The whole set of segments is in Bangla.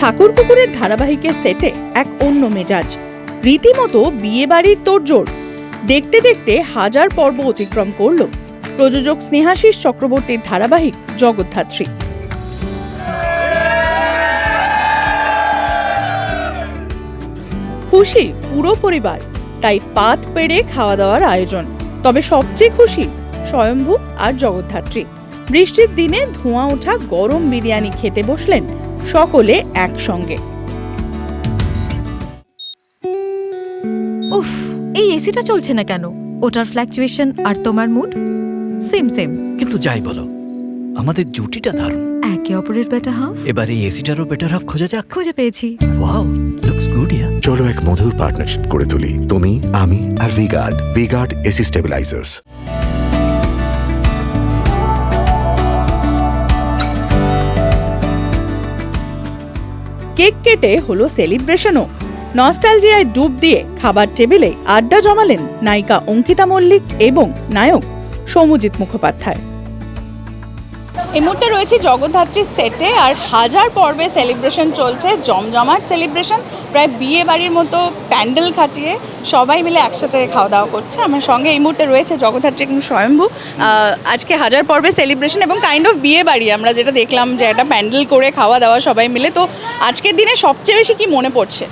ঠাকুর পুকুরের ধারাবাহিকের সেটে এক অন্য মেজাজ। রীতিমতো বিয়ে বাড়ির তোড়জোড়। দেখতে দেখতে হাজার পর্ব অতিক্রম করল প্রযোজক স্নেহাশিস চক্রবর্তীর ধারাবাহিক জগদ্ধাত্রী। খুশি পুরো পরিবার, তাই পাত পেড়ে খাওয়া দাওয়ার আয়োজন। তবে সবচেয়ে খুশি স্বয়ম্ভু আর জগদ্ধাত্রী। বৃষ্টির দিনে ধোঁয়া ওঠা গরম বিরিয়ানি খেতে বসলেন সকলে একসঙ্গে। উফ এই এসিটা চলছে না কেন? ওটার ফ্ল্যাকচুয়েশন আর তোমার মুড সেম সেম কিন্তু যাই বলো আমাদের জুটিটা দারুণ। একে অপরের বেটা হাফ এবার এই এসিটারও বেটার হাফ খোঁজা যাক। খুঁজে পেয়েছি। ওয়াও লুকস গুড ইয়া চলো এক মধুর পার্টনারশিপ করে তুলি তুমি আমি আর V Guard V Guard AC stabilisers cake কেটে হলো সেলিব্রেশনও। নস্টালজিয়ায় ডুব দিয়ে খাবার টেবিলে আড্ডা জমালেন নায়িকা অঙ্কিতা মল্লিক এবং নায়ক সৌমজিৎ মুখোপাধ্যায়। এই মুহূর্তে রয়েছে জগদ্ধাত্রীর সেটে আর হাজার পর্বে সেলিব্রেশন চলছে, জমজমাট সেলিব্রেশন প্রায় বিয়ে বাড়ির মতো প্যান্ডেল খাটিয়ে সবাই মিলে একসাথে খাওয়া দাওয়া করছে। আমার সঙ্গে এই মুহূর্তে রয়েছে জগদ্ধাত্রী এবং স্বয়ম্ভু। আজকে হাজার পর্বে সেলিব্রেশন এবং কাইন্ড অফ বিয়ে বাড়ি আমরা যেটা দেখলাম যে একটা প্যান্ডেল করে খাওয়া দাওয়া সবাই মিলে। তো আজকের দিনে সবচেয়ে বেশি কি মনে পড়ছে?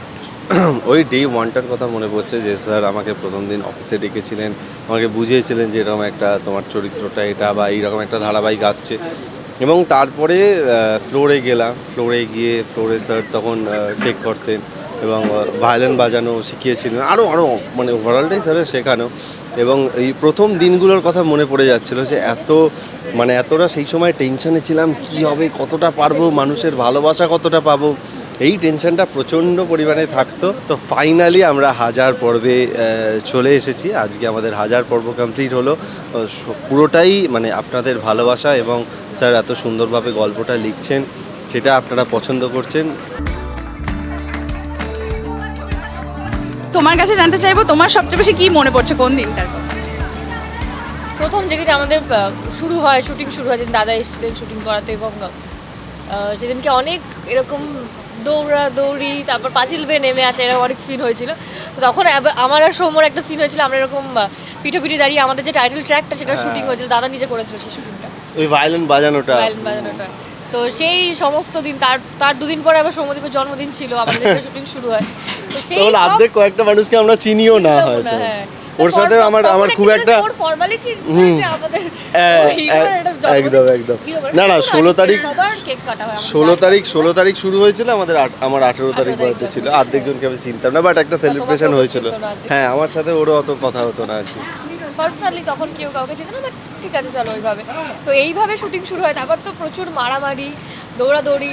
ওই ডে ওয়ানটার কথা মনে পড়ছে যে, স্যার, আমাকে প্রথম দিন অফিসে ডেকেছিলেন। আমাকে বুঝিয়েছিলেন যে, এরকম একটা তোমার চরিত্রটা এটা বা এইরকম একটা ধারাবাহিক আসছে। এবং তারপরে ফ্লোরে গেলাম। ফ্লোরে গিয়ে ফ্লোরে স্যার তখন টেক করতেন এবং ভায়োলিন বাজানো শিখিয়েছিলেন। আরও আরও মানে ওভারঅলটাই স্যারের শেখানো। এবং এই প্রথম দিনগুলোর কথা মনে পড়ে যাচ্ছিল যে, এত মানে এতটা সেই সময় টেনশনে ছিলাম, কি হবে, কতটা পারব, মানুষের ভালোবাসা কতটা পাবো? এই টেনশনটা প্রচণ্ড পরিমাণে থাকতো। তো ফাইনালি আমরা হাজার পর্বে চলে এসেছি। আজকে আমাদের হাজার পর্ব কমপ্লিট হলো। পুরোটাই মানে আপনাদের ভালোবাসা এবং স্যার এত সুন্দরভাবে গল্পটা লিখছেন সেটা আপনারা পছন্দ করছেন। তোমার কাছে জানতে চাইব তোমার সবচেয়ে বেশি কি মনে পড়ছে কোন দিনটার প্রথম যেদিন আমাদের শুরু হয় শুটিং শুরু হয় যেদিন দাদা এসেছিলেন শুটিং করাতে এবং সেদিনকে অনেক এরকম দৌড়া দৌড়ি তারপর পাঁচিল বেয়ে নেমে আসা এরকম অনেক সিন হয়েছিল। তখন আমার আর সৌমর একটা সিন হয়েছিল আমরা এরকম পিঠে পিঠে দাঁড়িয়ে আমাদের যে টাইটেল ট্র্যাকটা সেটা শুটিং হয়েছিল দাদা নিজে করেছিল সেই শুটিংটা ওই ভায়োলিন বাজানোটা। ভায়োলিন বাজানোটা। তো সেই সমস্ত দিন তার তার দুদিন পরে আবার সৌমদীপের জন্মদিন ছিল আমাদের শুটিং শুরু হয়। তো সেই অর্ধেক কয়েকটা মানুষকে আমরা চিনিও না হয়তো। হ্যাঁ। ওর সাথে আমার আমার খুব একটা। একদম, একদম। না, না, শুধু 16 আমি তারিখ- ষোলো তারিখ ষোলো তারিখ শুরু হয়েছিল আমাদের আমার আঠেরো তারিখ বয়সে ছিল। অর্ধেকজনকে আমি চিনতাম না বাট একটা সেলিব্রেশন হয়েছিল। হ্যাঁ আমার সাথে ওরও অত কথা হতো না আর কি। পার্সোনালি তখন কেউ কাউকে চিনতো না বাট ঠিক আছে চলো ওইভাবে। তো এইভাবে শুটিং শুরু হয় তারপর তো প্রচুর মারামারি দৌড়াদৌড়ি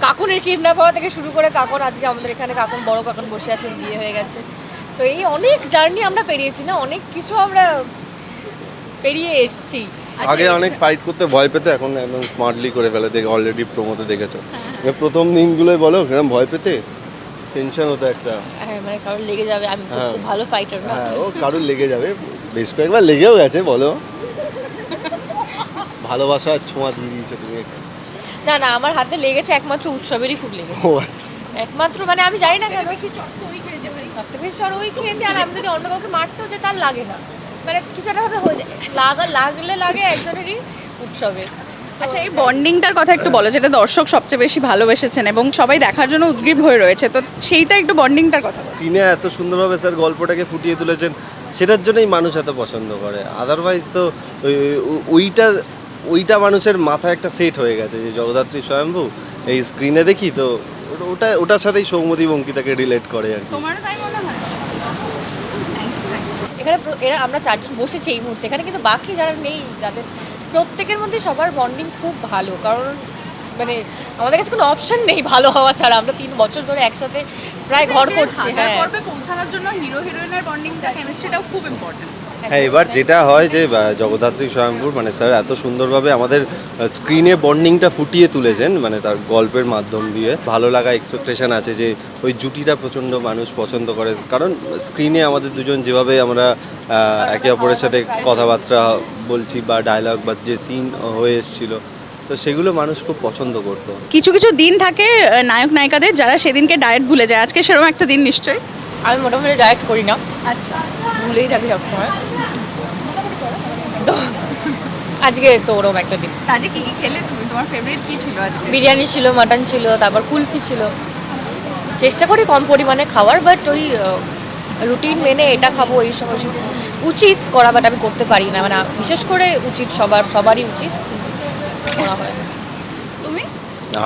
কাকুনের কিডন্যাপ হওয়া থেকে শুরু করে কাকন আজকে আমাদের এখানে কাকন বড় কাকন বসে আছেন বিয়ে হয়ে গেছে। তো এই অনেক জার্নি আমরা পেরিয়েছি না অনেক কিছু আমরা পেরিয়ে এসেছি। আগে অনেক ফাইট করতে ভয় পেতে এখন একদম স্মার্টলি করে ফেলে দেখে অলরেডি প্রমোতে দেখেছ। প্রথম দিনগুলোই বলো সেরকম ভয় পেতে? টেনশন হতো একটা। হ্যাঁ মানে কারোর লেগে যাবে আমি তো হ্যাঁ। খুব ভালো ফাইটার না। হ্যাঁ ও কারুর লেগে যাবে বেশ কয়েকবার লেগেও গেছে বলো। ভালোবাসার ছোঁয়া দিয়ে দিয়েছ তুমি না না আমার হাতে লেগেছে একমাত্র উৎসবেরই খুব লেগেছে। আচ্ছা। একমাত্র মানে আমি জানি না কেন বেশি চট তো ওই খেয়েছে ভাই সবথেকে বেশি চট ওই খেয়েছে আর আমি যদি অন্য কাউকে মারতেও যে তার লাগে না। মানে কিছু একটা ভাবে হয়ে যায়। লাগা লাগলে লাগে একজনেরই উৎসবে। আচ্ছা এই বন্ডিংটার কথা একটু বলো যেটা দর্শক সবচেয়ে বেশি ভালোবেসেছেন এবং সবাই দেখার জন্য উদ্গ্রীব হয়ে রয়েছে তো সেইটা একটু বন্ডিংটার কথা তিনি এত সুন্দরভাবে স্যার গল্পটাকে ফুটিয়ে তুলেছেন সেটার জন্যই মানুষ এত পছন্দ করে। আদারওয়াইজ তো ওই ওই- ওইটা ওইটা মানুষের মাথায় একটা সেট হয়ে গেছে যে জগদ্ধাত্রী স্বয়ম্ভু এই স্ক্রিনে দেখি তো ওটা- ওটা ওটার সাথেই সৌমদী অঙ্কিতাকে রিলেট করে আর কি তোমারও তাই মনে হয় এখানে এরা আমরা চারজন বসেছি এই মুহূর্তে। এখানে কিন্তু বাকি যারা নেই যাদের প্রত্যেকের মধ্যে সবার বন্ডিং খুব ভালো। কারণ মানে আমাদের কাছে কোনো অপশন নেই ভালো হওয়া ছাড়া। আমরা তিন বছর ধরে একসাথে প্রায় ঘর করছি হ্যাঁ। পৌঁছানোর জন্য হিরো হিরোইনের বন্ডিংটা কেমিস্ট্রিটাও খুব ইম্পর্টেন্ট হ্যাঁ এবার যেটা হয় যে জগদ্ধাত্রী স্বয়ংপুর মানে স্যার এত সুন্দরভাবে আমাদের স্ক্রিনে বন্ডিংটা ফুটিয়ে তুলেছেন মানে তার গল্পের মাধ্যম দিয়ে। ভালো লাগা এক্সপেকটেশন আছে যে ওই জুটিটা প্রচণ্ড মানুষ পছন্দ করে। কারণ স্ক্রিনে আমাদের দুজন যেভাবে আমরা একে অপরের সাথে কথাবার্তা বলছি বা ডায়লগ বা যে সিন হয়ে এসেছিল তো সেগুলো মানুষ খুব পছন্দ করতো। কিছু কিছু দিন থাকে নায়ক নায়িকাদের যারা সেদিনকে ডায়েট ভুলে যায়। আজকে সেরকম একটা দিন নিশ্চয়ই? আমি মোটামুটি ডায়েট করি না। আচ্ছা। ভুলেই থাকি সবসময়। তো আজকে তো ওরকম একটা দিন। আজকে কি কি খেলে তুমি? তোমার ফেভারিট কি ছিল আজকে? বিরিয়ানি ছিল মাটন ছিল তারপর কুলফি ছিল। চেষ্টা করি কম পরিমাণে খাওয়ার বাট ওই রুটিন মেনে এটা খাব এই সময় উচিত করা বাট আমি করতে পারি না। মানে বিশেষ করে উচিত সবার সবারই উচিত। করা হয়। তুমি?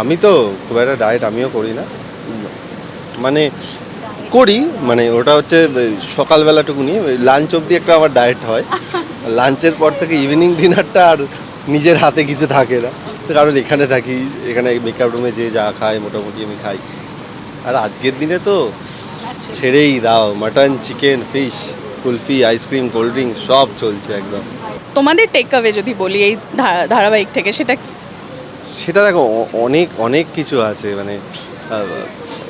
আমি তো খুব একটা ডায়েট আমিও করি না। মানে করি মানে ওটা হচ্ছে সকালবেলাটুকুনি লাঞ্চ অবধি একটা আমার ডায়েট হয়। লাঞ্চের পর থেকে ইভিনিং ডিনারটা আর নিজের হাতে কিছু থাকে না। তো কারণ এখানে থাকি এখানে মেকআপ রুমে যে যা খায় মোটামুটি আমি খাই। আর আজকের দিনে তো ছেড়েই দাও mutton chicken fish kulfi ice cream cold drink সব চলছে একদম। তোমাদের টেক অ্যাওয়ে যদি বলি এই ধারাবাহিক থেকে সেটা সেটা দেখো অনেক অনেক কিছু আছে মানে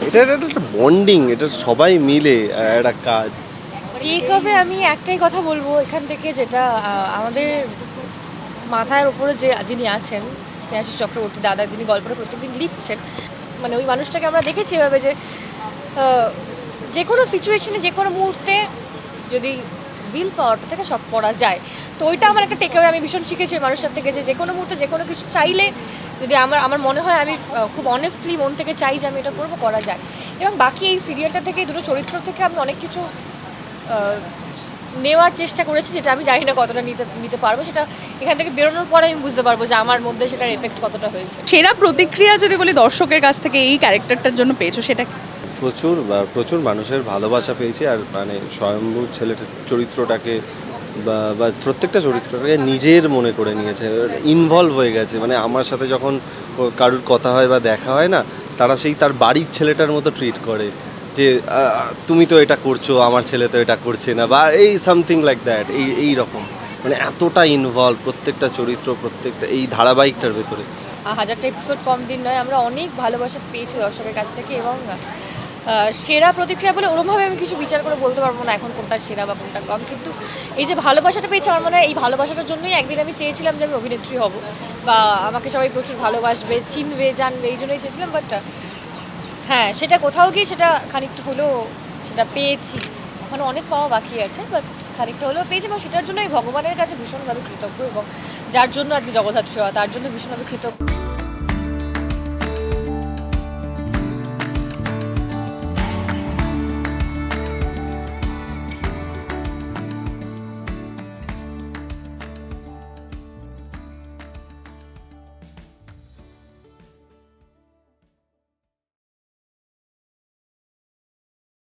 এটা একটা বন্ডিং এটা সবাই মিলে একটা কাজ। ঠিক হবে, আমি একটাই কথা বলব এখান থেকে যেটা আমাদের মাথার উপরে যে যিনি আছেন, স্নেহাশিস চক্রবর্তী দাদা যিনি গল্পটা প্রত্যেকদিন লিখছেন। মানে ওই মানুষটাকে আমরা দেখেছি এভাবে যে যে কোনো সিচুয়েশনে যে কোনো মুহূর্তে যদি বিল পাওয়ারটা থেকে সব করা যায়। তো ওইটা আমার একটা টেকআওয়ে আমি ভীষণ শিখেছি মানুষের থেকে যে যে কোনো মুহূর্তে যে কোনো কিছু চাইলে যদি আমার আমার মনে হয় আমি খুব অনেস্টলি মন থেকে চাই যে আমি এটা করব, করা যায়। এবং বাকি এই সিরিয়ালটা থেকে দুটো চরিত্র থেকে আমি অনেক কিছু নেওয়ার চেষ্টা করেছি যেটা আমি জানি না কতটা নিতে নিতে পারব। সেটা এখান থেকে বেরোনোর পরে আমি বুঝতে পারব যে আমার মধ্যে সেটার এফেক্ট কতটা হয়েছে। সেরা প্রতিক্রিয়া যদি বলি দর্শকের কাছ থেকে এই ক্যারেক্টারটার জন্য পেয়েছ, সেটা? প্রচুর প্রচুর মানুষের ভালোবাসা পেয়েছি। আর মানে স্বয়ম্ভু ছেলেটার চরিত্রটাকে বা বা প্রত্যেকটা চরিত্রটাকে নিজের মনে করে নিয়েছে ইনভলভ হয়ে গেছে। মানে আমার সাথে যখন কারুর কথা হয় বা দেখা হয় না, তারা সেই তার বাড়ির ছেলেটার মতো ট্রিট করে যে তুমি তো এটা করছ, আমার ছেলে তো এটা করছে না। বা এই সামথিং লাইক দ্যাট এই এই রকম। মানে এতটা ইনভলভ প্রত্যেকটা চরিত্র, প্রত্যেকটা এই ধারাবাহিকটার ভেতরে। হাজারটা এপিসোড কম দিন নয়, আমরা অনেক ভালোবাসা পেয়েছি দর্শকের কাছ থেকে এবং সেরা প্রতিক্রিয়া বলে ওরমভাবে আমি কিছু বিচার করে বলতে পারব না এখন কোনটা সেরা বা কোনটা কম। কিন্তু এই যে ভালোবাসাটা পেয়েছি আমার মনে হয়, এই ভালোবাসাটার জন্যই একদিন আমি চেয়েছিলাম যে আমি অভিনেত্রী হব। বা আমাকে সবাই প্রচুর ভালোবাসবে, চিনবে, জানবে, এই জন্যই চেয়েছিলাম বাট হ্যাঁ সেটা কোথাও গিয়ে সেটা খানিকটা হলেও সেটা পেয়েছি। ওখানে অনেক পাওয়া বাকি আছে বাট খানিকটা হলেও পেয়েছি, এবং সেটার জন্যই ভগবানের কাছে ভীষণভাবে কৃতজ্ঞ, এবং যার জন্য আজকে জগদ্ধাত্রী হওয়া, তার জন্য ভীষণভাবে কৃতজ্ঞ।